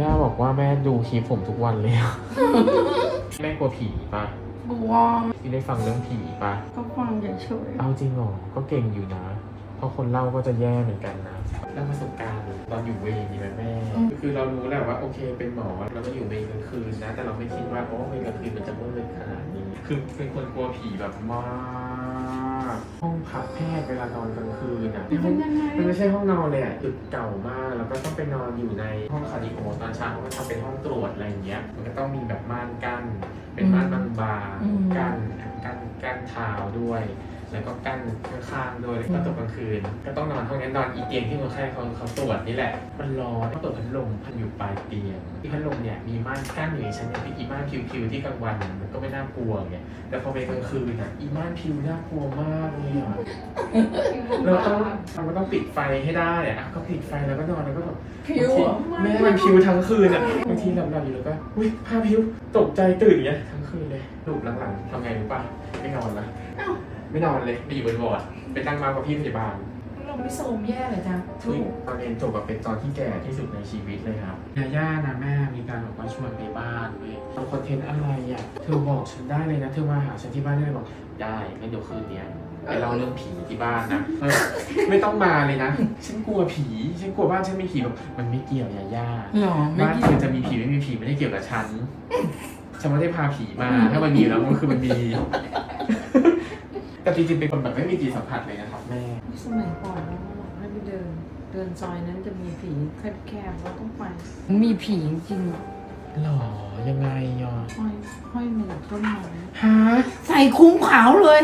ย่าบอกว่าแม่ดูคลิปผมทุกวันเลยอะ แม่กลัวผีปะกลัวที่ได้ฟังเรื่องผีปะก็ฟังเฉยเอาจริงเหรอก็เก่งอยู่นะ เพราะคนเล่าก็จะแย่เหมือนกันนะเล่าประสบการณ์ตอนอยู่เวรนี่ไหมแม่ คือเรารู้แหละว่าโอเคเป็นหมอเราก็อยู่เวรกลางคืนนะ แต่เราไม่คิดว่าโอ้เวรกลางคืนมันจะมืดขนาดนี้ คือเป็นคนกลัวผีแบบมากห้อง พักแพทย์เวลานอนกลางคืนอะๆเป็นยังไงมันไม่ใช่ห้องนอนเลยอะตึกเก่ามาก แล้วก็ต้องไปนอนอยู่ในห้องคาร์ดิโอตอนเช้าเขาก็ทำเป็นห้องตรวจอะไรอย่างเงี้ย มันก็ต้องมีแบบม่านกั้นเป็นม่านบางๆกั้นกั้นกั้นเท้าด้วย แล้วก็กั้นข้างๆด้วยแล้วก็ตกกลางคืน ก็ต้องนอนห้องนั้นนอนอีเตียงที่คนไข้เขาเขาตรวจนี่แหละ มันร้อนต้องเปิดพัดลมพันอยู่ปลายเตียงที่พัดลมเนี่ยมีม่านกั้นอยู่ในชั้นเนี่ยเป็นอีม่านพิวๆที่กลางวันมันก็ไม่น่ากลัวไงแต่พอเป็นกลางคืนอะอีม่านพิวน่ากลัวมากเลยอะเราต้องเราก็ต้องปิดไฟให้ได้อะอะก็ปิดไฟแล้วก็นอนแล้วก็แบบผิวอะแม่มันพิวทั้งคืนอะบางทีหลับๆอยู่แล้วก็อุ้ยผ้าพิวตกใจตื่นอย่างเงี้ยทั้งคืนเลยลูกหลังๆทำไงรู้ป่ะไม่นอนละอ้าว ไม่นอนเลยไปอยู่บนวอร์ดไปนั่งมากับพี่พยาบาลเราไม่โซมแย่เลยจ้ะถูกตอนเรียนจบแบบเป็นตอนที่แก่ที่สุดในชีวิตเลยครับยาย่านะแม่มีการบอกว่าชวนไปบ้านเว้ยทำคอนเทนต์อะไรอะเธอบอกฉันได้เลยนะ เธอมาหาฉันที่บ้านได้เลยบอกได้งั้นเดี๋ยวคืนเนี้ยไปเล่าเรื่องผีที่บ้านนะเออไม่ต้องมาเลยนะ ฉันกลัวผี ฉันกลัวบ้านฉันมีผีแบบมันไม่เกี่ยวยาย่าหรอไม่บ้านกิเธนอจะมีผีไม่มีผีไม่ได้เกี่ยวกับฉัน ฉันไม่ได้พาผีมา ถ้ามันมีอยู่แล้วมันคือมันมี แต่จริงๆเป็นคนแบบไม่มีจิตสัมผัสเลยนะครับแม่สมัยก่อนเราบอกให้ไปเดิน เดินซอยนั้นจะมีผีแคบๆเราต้องไป มีผีจริงๆอะหรอยังไงอะห้อยห้อยมาจากต้นไม้ฮะใส่คุ้งขาวเลย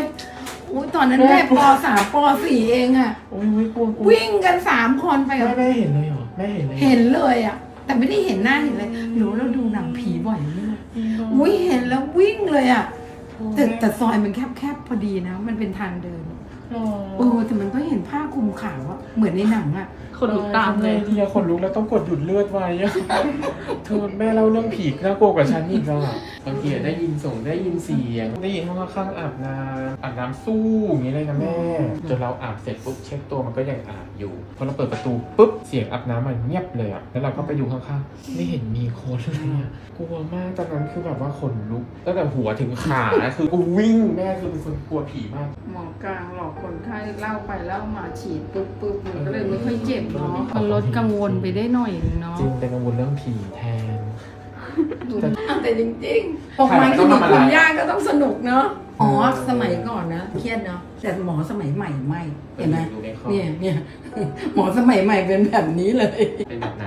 อุ้ยตอนนั้นแม่ปสามปสี่เองอะโอ้ยโอ้ยกลัวกลัววิ่งกันสามคนไปกับแม่แม่เห็นเลยเหรอแม่เห็นเลยรอเห็นเลยอะแต่ไม่ได้เห็นหน้าเห็นเลยหนูเราดูหนังผีบ่อยไหมลูกอุ้ยเห็นแล้ววิ่งเลยอะ แต่แต่ซอยมันแคบๆพอดีนะ มันเป็นทางเดิน เออแต่มันก็เห็นผ้าคลุมขาวอะเหมือนในหนังอะคนลุกตามเลยทำไงดีอะขนลุกแล้วต้องกดหยุดเลือดไว้อะเธอแม่เล่าเรื่องผีน่ากลัวกว่าฉันอีกอะบางทีอะได้ยินส่งได้ยินเสียง ได้ยินห้องข้างๆอาบน้ำอาบน้ำสู้อย่างนี้เลยนะแม่จนเราอาบเสร็จปุ๊บเช็คตัวมันก็ยังอาบอยู่พอเราเปิดประตูปุ๊บเสียงอาบน้ำมันเงียบเลยอะแล้วเราก็ไปดูข้างๆไม่เห็นมีคนเลยอะกลัวมากตอนนั้นคือแบบว่าขนลุกตั้งแต่หัวถึงขาคือกูวิ่งแม่คือเป็นคนกลัวผีมากหมอกลางหลอกคนไข้เล่าไปเล่ามาฉีดปุ๊บปุ๊บมันก็เลยไม่ค่อยเจ็บเนาะมันลดกังวลไปได้หน่อยนึงเนาะจริงเป็นกังวลเรื่องผีแทน แต่จริงๆออกมาที่นี่คุณย่าก็ต้องสนุกเนาะอ๋อสมัยก่อนนะเครียดเนาะแต่หมอสมัยใหม่ไม่เห็นไหมดูในคอมเนี่ยเนี่ยหมอสมัยใหม่เป็นแบบนี้เลย เป็นแบบไหน